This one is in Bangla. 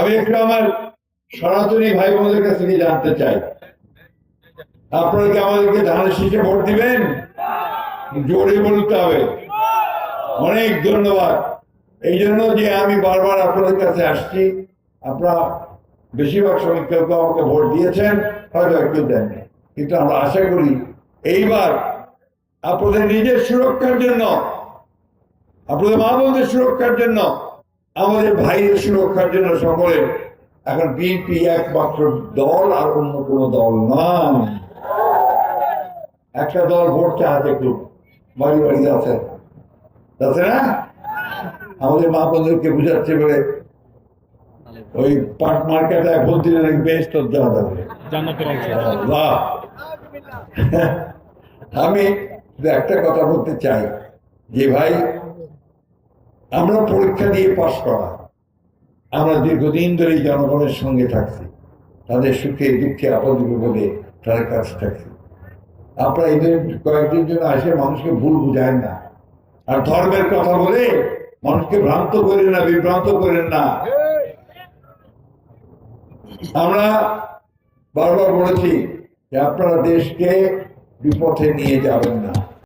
আমি একটু আমার সনাতনী ভাই বোনদের কাছ থেকে জানতে চাই। আপনারা কি আমাদেরকে ধানের শীষে ভোট দিবেন? জোরে বলতে হবে। অনেক ধন্যবাদ। এই জন্য যে আমি বারবার আপনাদের কাছে আসছি, আপনারা বেশিরভাগ সময় কেউ কেউ আমাকে ভোট দিয়েছেন, হয়তো একটু দেননি। কিন্তু আমরা আশা করি এইবার আপনাদের নিজের সুরক্ষার জন্য, আপনাদের মা বোনদের সুরক্ষার জন্য আমাদের ভাইয়ের সুরক্ষার জন্য সকলে এখন বিএনপি একমাত্র দল আর অন্য কোনো দল নয়। একটা দল ভোট চাহাতে একটু। বাড়ি বাড়ি আছে আছে না? আমাদের মা বোনদেরকে বুঝাচ্ছে বলে ওই পাট মার্কেটে ভোট দিলে নাকি বেশ তোর দেওয়া যাবে। আমি একটা কথা বলতে চাই যে ভাই আমরা পরীক্ষা দিয়ে পাশ করা। আমরা দীর্ঘদিন ধরে জনগণের সঙ্গে থাকছি। তাদের সুখে, দুঃখে আপদ বিপদে তাদের কাছে থাকছি। আপনারা এদের কয়েকদিন জন্য আসে, মানুষকে ভুল বুঝায় না। আর ধর্মের কথা বলে মানুষকে ভ্রান্ত করেন না, বিভ্রান্ত করেন না। আমরা বারবার বলেছি যে আপনারা দেশকে বিপথে নিয়ে যাবেন না।